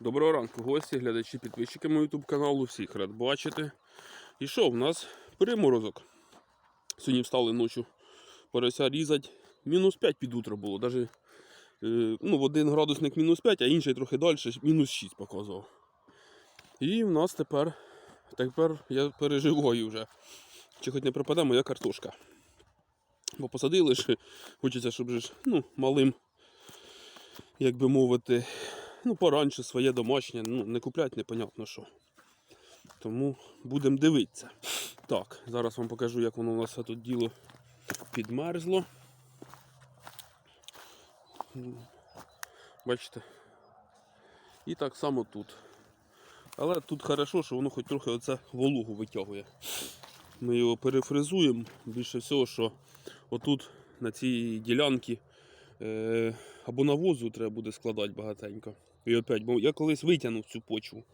Доброго ранку, гості, глядачі, підписчики мого YouTube каналу. Всіх рад бачити. І що, в нас приморозок. Сьогодні встали ночі порося різати. Мінус 5 під утро було. Даже, е, ну, в один градусник мінус 5, а інший трохи далі мінус 6 показував. І в нас тепер, тепер я переживаю вже. Чи хоч не пропаде моя картошка. Бо посадили ж, хочеться, щоб ж, ну, малим, як би мовити, ну, пораньше своє домашнє, ну, не куплять, непонятно що. Тому будемо дивитися. Так, зараз вам покажу, як воно у нас тут діло підмерзло. Бачите? І так само тут. Але тут хорошо, що воно хоч трохи оце вологу витягує. Ми його перефризуємо. Більше всього, що отут на цій ділянці е, або навозу треба буде складати багатенько. І опять, бо я колись витягнув цю почву.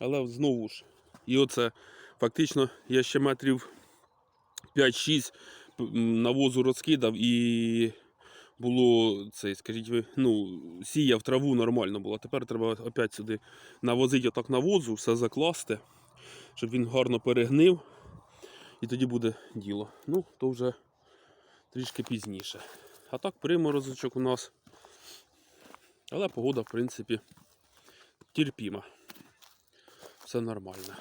Але знову ж. І оце фактично я ще метрів 5-6 п- м, навозу розкидав і було цей, скажіть ви, ну, сіяв траву нормально було. Тепер треба опять сюди навозити отак навозу, все закласти, щоб він гарно перегнив. І тоді буде діло. Ну, то вже трішки пізніше. А так приморозочок у нас. Але погода, в принципі, терпіма. Все нормально.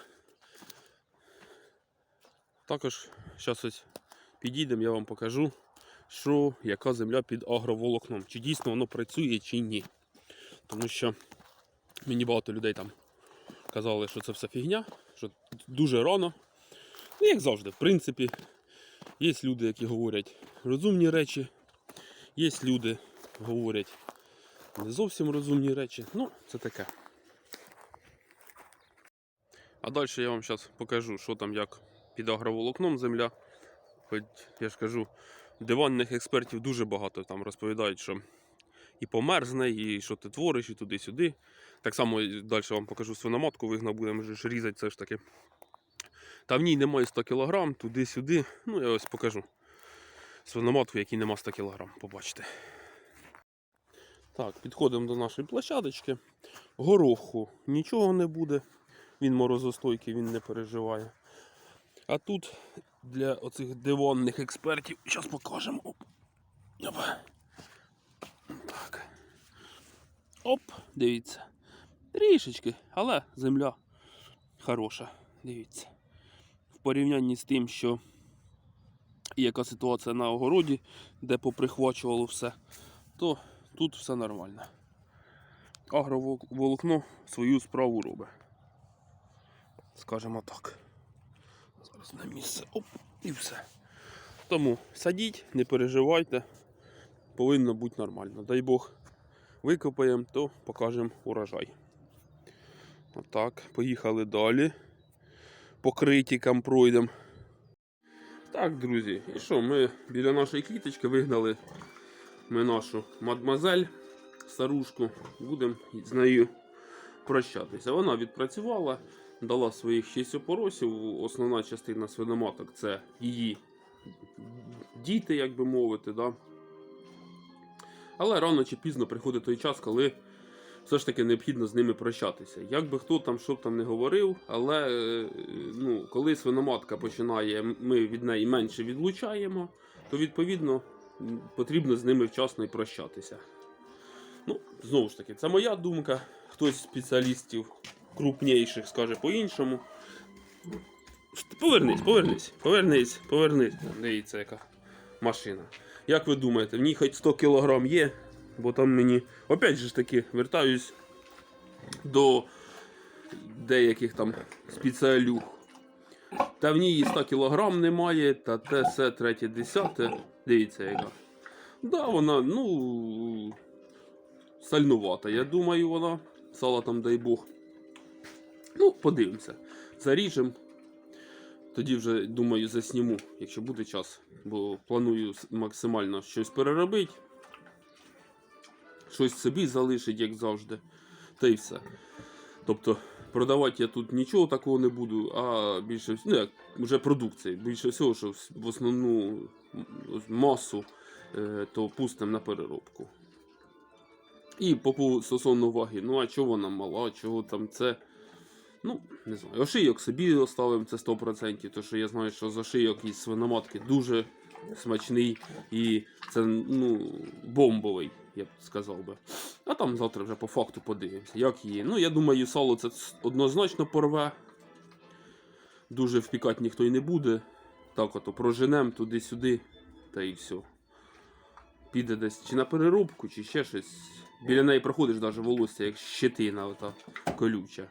Також зараз ось підійдемо, я вам покажу, що яка земля під агроволокном. Чи дійсно воно працює, чи ні. Тому що мені багато людей там казали, що це все фігня, що дуже рано. Ну, як завжди, в принципі, є люди, які говорять розумні речі, є люди, говорять не зовсім розумні речі. Ну, це таке. А далі я вам зараз покажу, що там як під агроволокном земля. Хоч я ж кажу, диванних експертів дуже багато там розповідають, що і померзне, і що ти твориш, і туди-сюди. Так само далі вам покажу свиноматку, вигнав, будемо ж різати все ж таки. Та в ній немає 100 кг, туди-сюди. Ну, я ось покажу свиноматку, якій нема 100 кг, побачите. Так, підходимо до нашої площадочки. Гороху нічого не буде. Він морозостойкий, він не переживає. А тут для оцих диванних експертів, зараз покажемо. Оп. Оп. Так. Оп, дивіться. Трішечки, але земля хороша. Дивіться. В порівнянні з тим, що яка ситуація на огороді, де поприхвачувало все, то тут все нормально. Агроволокно свою справу робить. Скажімо так. Зараз на місце. Оп, і все. Тому садіть, не переживайте. Повинно бути нормально. Дай Бог викопаємо, то покажемо урожай. Отак, поїхали далі. По критикам пройдемо. Так, друзі, і що, ми біля нашої кліточки вигнали ми нашу мадмазель, старушку, будемо з нею прощатися. Вона відпрацювала, дала своїх 6 опоросів. Основна частина свиноматок це її діти, як би мовити. Да? Але рано чи пізно приходить той час, коли все ж таки необхідно з ними прощатися. Як би хто там що там не говорив, але е, ну, коли свиноматка починає, ми від неї менше відлучаємо, то відповідно потрібно з ними вчасно і прощатися. Ну, знову ж таки, це моя думка. Хтось з спеціалістів крупніших скаже по-іншому. Повернись, повернись, повернись, повернись. Дивіться, яка машина. Як ви думаєте, в ній хоч 100 кг є? Бо там мені. Опять же ж таки, вертаюсь до деяких там спеціалюх. Та в ній 100 кг немає, та те все третє десяте. Дивіться, яка. Да, вона, ну. Сальнувата, я думаю, вона. Сала там, дай Бог. Ну, подивимося. Заріжемо. Тоді вже, думаю, засніму, якщо буде час. Бо планую максимально щось переробити. Щось собі залишить, як завжди. Та й все. Тобто, продавати я тут нічого такого не буду, а більше ну як, вже продукції. Більше всього, що в основну м, масу, е, то пустимо на переробку. І по стосовно ваги, ну а чого вона мала, чого там це. Ну, не знаю. Ошийок собі оставимо, це 100%, тому що я знаю, що з ошийок із свиноматки дуже смачний і це ну, бомбовий, я б сказав би. А там завтра вже по факту подивимося, як її. Ну, я думаю, сало це однозначно порве. Дуже впікати ніхто й не буде. Так ото проженем туди-сюди, та і все. Піде десь чи на переробку, чи ще щось. Біля неї проходиш навіть волосся, як щетина ота колюча.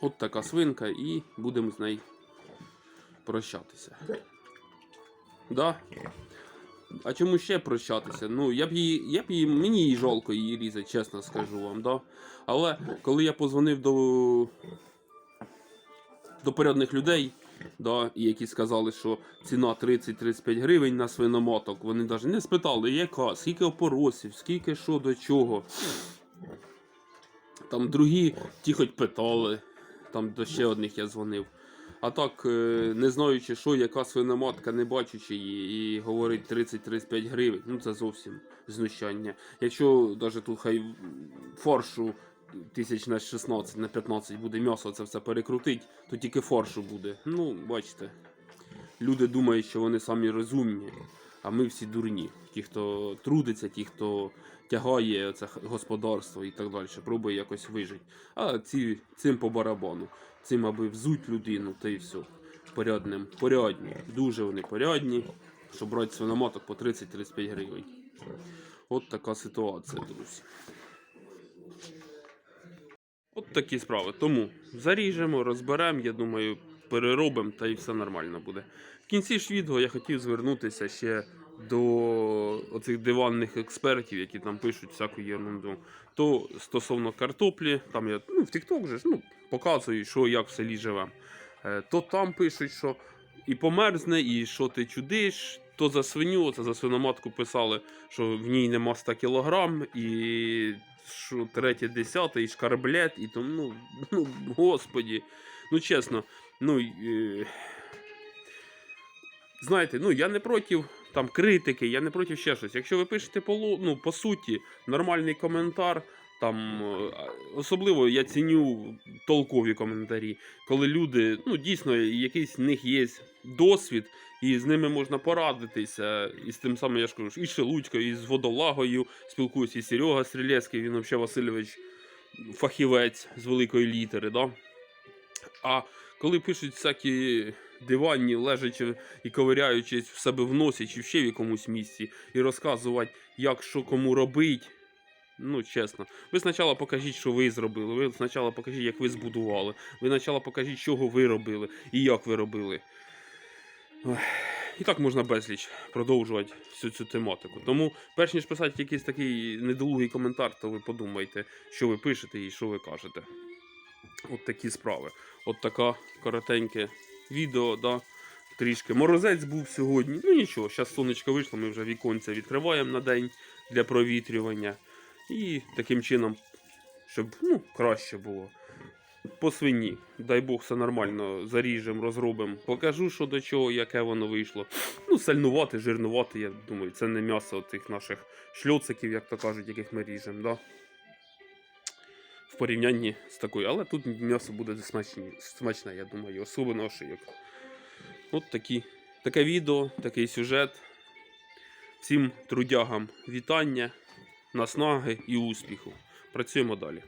От така свинка, і будемо з нею прощатися. Да? А чому ще прощатися? Ну, я б її, я б її, мені її жалко її різати, чесно скажу вам, да? Але коли я позвонив до, до порядних людей, да, і які сказали, що ціна 30-35 гривень на свиноматок, вони навіть не спитали, яка, скільки опоросів, скільки що до чого. Там другі ті хоч питали, там до ще одних я дзвонив. А так, е, не знаючи, що, яка свиноматка, не бачучи її, і говорить 30-35 гривень, ну це зовсім знущання. Якщо навіть тут хай фаршу тисяч на 16 на 15 буде м'ясо, це все перекрутить, то тільки фаршу буде. Ну, бачите, люди думають, що вони самі розумні, а ми всі дурні. Ті, хто трудиться, ті, хто тягає це господарство і так далі, пробує якось вижити. А ці, цим по барабану. Цим, аби взуть людину, та й все. Порядним. Порядні. Дуже вони порядні, щоб брати свиноматок по 30-35 гривень. От така ситуація, друзі. От такі справи. Тому заріжемо, розберемо, я думаю, переробимо та і все нормально буде. В кінці ж відео я хотів звернутися ще до оцих диванних експертів, які там пишуть всяку ерунду. То стосовно картоплі, там я ну, в TikTok же ж, ну, показую, що як в селі живе. Е, То там пишуть, що і померзне, і що ти чудиш. То за свиню, це за свиноматку писали, що в ній нема 100 кілограм, і що третє, десяте, і шкарблет, і там, ну, ну, господі. Ну, чесно, ну. Е... Знаєте, ну я не проти там критики, я не проти ще щось. Якщо ви пишете по, ну, по суті нормальний коментар, там е, особливо я ціню толкові коментарі, коли люди, ну дійсно, якийсь в них є досвід, і з ними можна порадитися. І з тим самим я ж кажу, і з Шелудькою, і з водолагою спілкуюся, і Серега Стрілецький, він взагалі Васильович фахівець з великої літери. Да? А коли пишуть всякі диванні, лежачи і ковиряючись в себе в носі чи ще в якомусь місці, і розказувати, як що кому робить. Ну, чесно, ви спочатку покажіть, що ви зробили. Ви спочатку покажіть, як ви збудували. Ви спочатку покажіть, чого ви робили і як ви робили. І так можна безліч продовжувати всю цю тематику. Тому, перш ніж писати якийсь такий недолугий коментар, то ви подумайте, що ви пишете і що ви кажете. От такі справи. От така коротеньке відео, да. Трішки морозець був сьогодні. Ну нічого, зараз сонечко вийшло, ми вже віконця відкриваємо на день для провітрювання. І таким чином, щоб ну, краще було. По свині, дай Бог, все нормально заріжемо, розробимо. Покажу, що до чого, яке воно вийшло. Ну, сальнувати, жирнувати, я думаю, це не м'ясо тих наших шльоциків, як то кажуть, яких ми ріжемо. Да? В порівнянні з такою. Але тут м'ясо буде смачні, смачне, я думаю, особливо шийок. От такі, таке відео, такий сюжет. Всім трудягам вітання, наснаги і успіху. Працюємо далі.